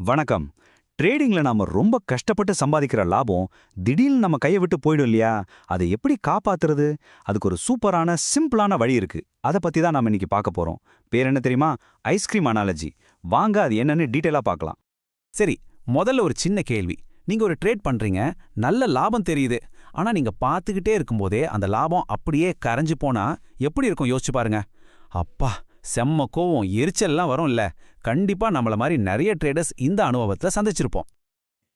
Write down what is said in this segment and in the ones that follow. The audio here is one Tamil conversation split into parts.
வணக்கம். ட்ரேடிங்ல நாம ரொம்ப கஷ்டப்பட்டு சம்பாதிக்கிற லாபம் திடீர்னு நம்ம கையை விட்டு போயிடும் இல்லையா? அதை எப்படி காப்பாத்துறது? அதுக்கு ஒரு சூப்பரான சிம்பிளான வழி இருக்கு. அதை பத்தி தான் நாம இன்னைக்கு பார்க்க போறோம். பேர் என்ன தெரியுமா? Ice cream analogy. வாங்க அது என்னன்னு டீட்டெயிலா பார்க்கலாம். சரி முதல்ல ஒரு சின்ன கேள்வி. நீங்க ஒரு ட்ரேட் பண்றீங்க நல்ல லாபம் தெரியுது. ஆனா நீங்க பார்த்துக்கிட்டே இருக்கும்போதே அந்த லாபம் அப்படியே கரைஞ்சு போனா எப்படி இருக்கும்? யோசிச்சு பாருங்க. அப்பா செம்ம கோவம். எரிச்சல்லாம் வரும்ல கண்டிப்பா நம்மள மாதிரி நிறைய ட்ரேடர்ஸ் இந்த அனுபவத்தை சந்திச்சிருப்போம்.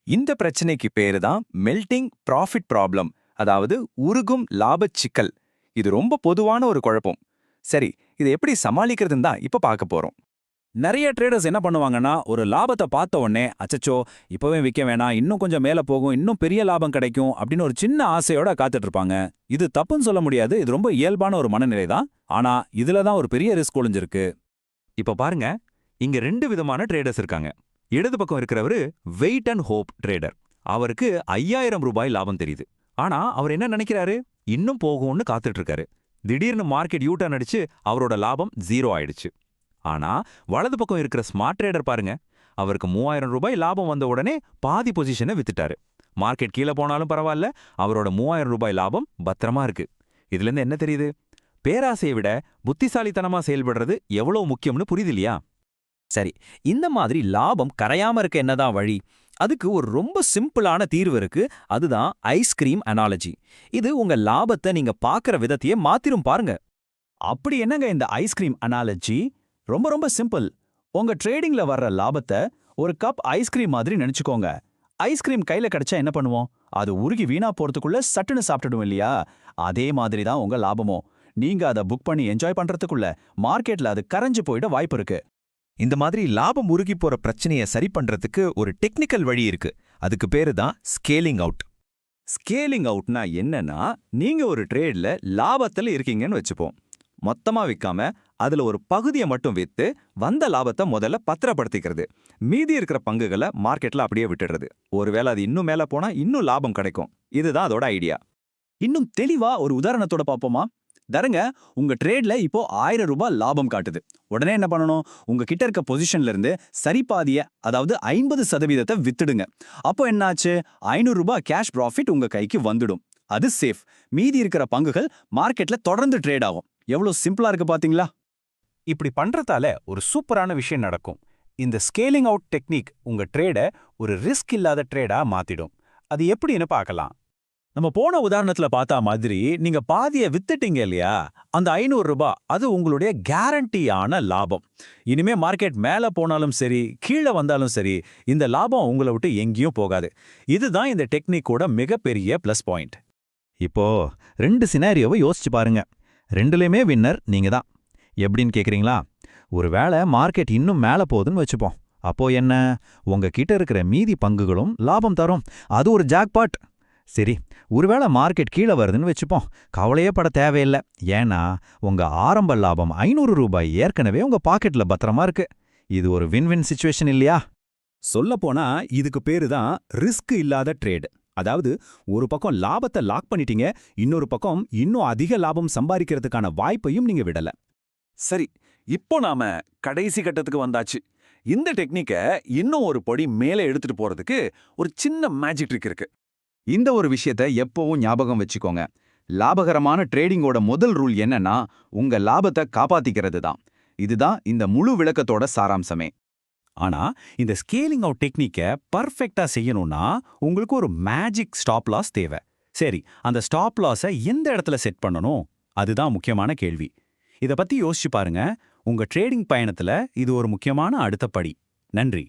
இந்த பிரச்சனைக்கு பேரு தான் மெல்டிங் ப்ராஃபிட் ப்ராப்ளம் அதாவது உருகும் லாபச் சிக்கல். இது ரொம்ப பொதுவான ஒரு குழப்பம். சரி இதை எப்படி சமாளிக்கிறதுன்னு தான் இப்ப பார்க்க போறோம். நிறைய ட்ரேடர்ஸ் என்ன பண்ணுவாங்கன்னா ஒரு லாபத்தை பார்த்த உடனே அச்சச்சோ இப்பவே விற்க வேணாம் இன்னும் கொஞ்சம் மேல போகும் இன்னும் பெரிய லாபம் கிடைக்கும் அப்படின்னு ஒரு சின்ன ஆசையோட காத்துட்டு இருப்பாங்க. இது தப்புன்னு சொல்ல முடியாது இது ரொம்ப இயல்பான ஒரு மனநிலை தான். ஆனா இதுல தான் ஒரு பெரிய ரிஸ்க் ஒளிஞ்சிருக்கு. இப்ப பாருங்க இங்க ரெண்டு விதமான ட்ரேடர்ஸ் இருக்காங்க. இடது பக்கம் இருக்கிறவரு வெயிட் அண்ட் ஹோப் ட்ரேடர் அவருக்கு ஐயாயிரம் ரூபாய் லாபம் தெரியுது. ஆனா அவர் என்ன நினைக்கிறாரு? இன்னும் போகும்னு காத்துட்டு இருக்காரு திடீர்னு மார்க்கெட் யூ அடிச்சு அவரோட லாபம் ஜீரோ ஆயிடுச்சு. ஆனா வலது பக்கம் இருக்கிற ஸ்மார்ட் ட்ரேடர் பாருங்க. அவருக்கு மூவாயிரம் ரூபாய் லாபம் வந்த உடனே பாதி பொசிஷனை வித்துட்டாரு. மார்க்கெட் கீழே போனாலும் பரவாயில்ல அவரோட மூவாயிரம் ரூபாய் லாபம் பத்திரமா இருக்கு. இதுல இருந்து என்ன தெரியுது? பேராசையை விட புத்திசாலித்தனமா செயல்படுறது எவ்வளவு முக்கியம்னு புரியுது இல்லையா? சரி இந்த மாதிரி லாபம் கரையாம இருக்க என்னதான் வழி? அதுக்கு ஒரு ரொம்ப சிம்பிளான தீர்வு இருக்கு. அதுதான் ஐஸ்கிரீம் அனாலஜி. இது உங்க லாபத்தை நீங்க பாக்குற விதத்தையே மாத்திரும் பாருங்க. அப்படி என்னங்க இந்த ஐஸ்கிரீம் அனாலஜி? ரொம்ப ரொம்ப சிம்பிள். உங்க ட்ரேடிங்ல வர்ற லாபத்தை ஒரு கப் ஐஸ்கிரீம் மாதிரி நினைச்சுக்கோங்க. ஐஸ்கிரீம் கையில கிடைச்சா என்ன பண்ணுவோம்? அது உருகி வீணா போறதுக்குள்ள சட்டுன்னு சாப்பிட்டுடும் இல்லையா? அதே மாதிரி தான் உங்க லாபமும். நீங்க அதை புக் பண்ணி என்ஜாய் பண்றதுக்குள்ள மார்க்கெட்ல அது கரைஞ்சு போயிட வாய்ப்பு இருக்கு. இந்த மாதிரி லாபம் உருகி போற பிரச்சனையை சரி பண்றதுக்கு ஒரு டெக்னிக்கல் வழி இருக்கு. அதுக்கு பேரு தான் ஸ்கேலிங் அவுட். ஸ்கேலிங் அவுட்னா என்னன்னா நீங்க ஒரு ட்ரேட்ல லாபத்துல இருக்கீங்கன்னு வச்சுப்போம். மொத்தமா விற்காம அதுல ஒரு பகுதியை மட்டும் வித்து வந்த லாபத்தை முதல்ல பத்திரப்படுத்திக்கிறது. மீதி இருக்கிற பங்குகளை மார்க்கெட்ல அப்படியே விட்டுடுறது. ஒருவேளை அது இன்னும் மேல போனா இன்னும் லாபம் கிடைக்கும். இதுதான் அதோட ஐடியா. இன்னும் தெளிவா ஒரு உதாரணத்தோட பார்ப்போமா? தரங்க உங்க ட்ரேட்ல இப்போ ஆயிரம் ரூபாய் லாபம் காட்டுது. உடனே என்ன பண்ணணும்? உங்க கிட்ட இருக்க பொசிஷன்ல இருந்து சரிபாதிய அதாவது ஐம்பது சதவீதத்தை வித்துடுங்க. அப்போ என்னாச்சு? ஐநூறு ரூபாய் கேஷ் ப்ராஃபிட் உங்க கைக்கு வந்துடும். அது சேஃப் மீதி இருக்கிற பங்குகள் மார்க்கெட்ல தொடர்ந்து ட்ரேட் ஆகும். எவ்வளோ சிம்பிளா இருக்கு பாத்தீங்களா? இப்படி பண்றதால ஒரு சூப்பரான விஷயம் நடக்கும். இந்த ஸ்கேலிங் அவுட் டெக்னிக் உங்க ட்ரேட ஒரு ரிஸ்க் இல்லாத ட்ரேடா மாத்திடும். அது எப்படின்னு பார்க்கலாம். நம்ம போன உதாரணத்துல பார்த்தா மாதிரி நீங்க பாதிய வித்துட்டீங்க இல்லையா? அந்த ஐநூறு ரூபாய் அது உங்களுடைய கேரண்டியான லாபம். இனிமே மார்க்கெட் மேல போனாலும் சரி கீழே வந்தாலும் சரி இந்த லாபம் உங்களை விட்டு எங்கேயும் போகாது. இதுதான் இந்த டெக்னிக்கோட மிகப்பெரிய ப்ளஸ் பாயிண்ட் இப்போ ரெண்டு சினாரியோவை யோசிச்சு பாருங்க. ரெண்டுலயுமே வின்னர் நீங்க தான். எப்படின்னு கேக்குறீங்களா? ஒருவேளை மார்க்கெட் இன்னும் மேல போகுதுன்னு வச்சுப்போம். அப்போ என்ன? உங்க கிட்ட இருக்கிற மீதி பங்குகளும் லாபம் தரும். அது ஒரு ஜாக்பாட் சரி ஒருவேளை மார்க்கெட் கீழே வருதுன்னு வச்சுப்போம். கவலையே பட தேவையில்லை. ஏன்னா உங்க ஆரம்ப லாபம் ஐநூறு ரூபாய் ஏற்கனவே உங்க பாக்கெட்ல பத்திரமா இருக்கு. இது ஒரு வின் வின் சுச்சுவேஷன் இல்லையா? சொல்லப்போனா இதுக்கு பேரு தான் ரிஸ்க் இல்லாத ட்ரேடு அதாவது ஒரு பக்கம் லாபத்தை லாக் பண்ணிட்டீங்க இன்னொரு பக்கம் இன்னும் அதிக லாபம் சம்பாதிக்கிறதுக்கான வாய்ப்பையும் நீங்க விடல. சரி இப்போ நாம கடைசி கட்டத்துக்கு வந்தாச்சு. இந்த டெக்னிக்கை இன்னும் ஒரு படி மேலே எடுத்துட்டு போறதுக்கு ஒரு சின்ன மேஜிக் ட்ரிக் இருக்கு. இந்த ஒரு விஷயத்த எப்பவும் ஞாபகம் வச்சுக்கோங்க. லாபகரமான ட்ரேடிங்கோட முதல் ரூல் என்னன்னா உங்க லாபத்தை காப்பாத்திக்கிறது தான் இதுதான் இந்த முழு விளக்கத்தோட சாராம்சமே. ஆனா இந்த ஸ்கேலிங் அவுட் டெக்னிக்கை பர்ஃபெக்ட்டா செய்யணும்னா உங்களுக்கு ஒரு மேஜிக் ஸ்டாப் லாஸ் தேவை. சரி அந்த ஸ்டாப் லாஸை எந்த இடத்துல செட் பண்ணணும்? அதுதான் முக்கியமான கேள்வி. இத பத்தி யோசிச்சு பாருங்க. உங்க ட்ரேடிங் பயணத்துல இது ஒரு முக்கியமான அடுத்த படி. நன்றி.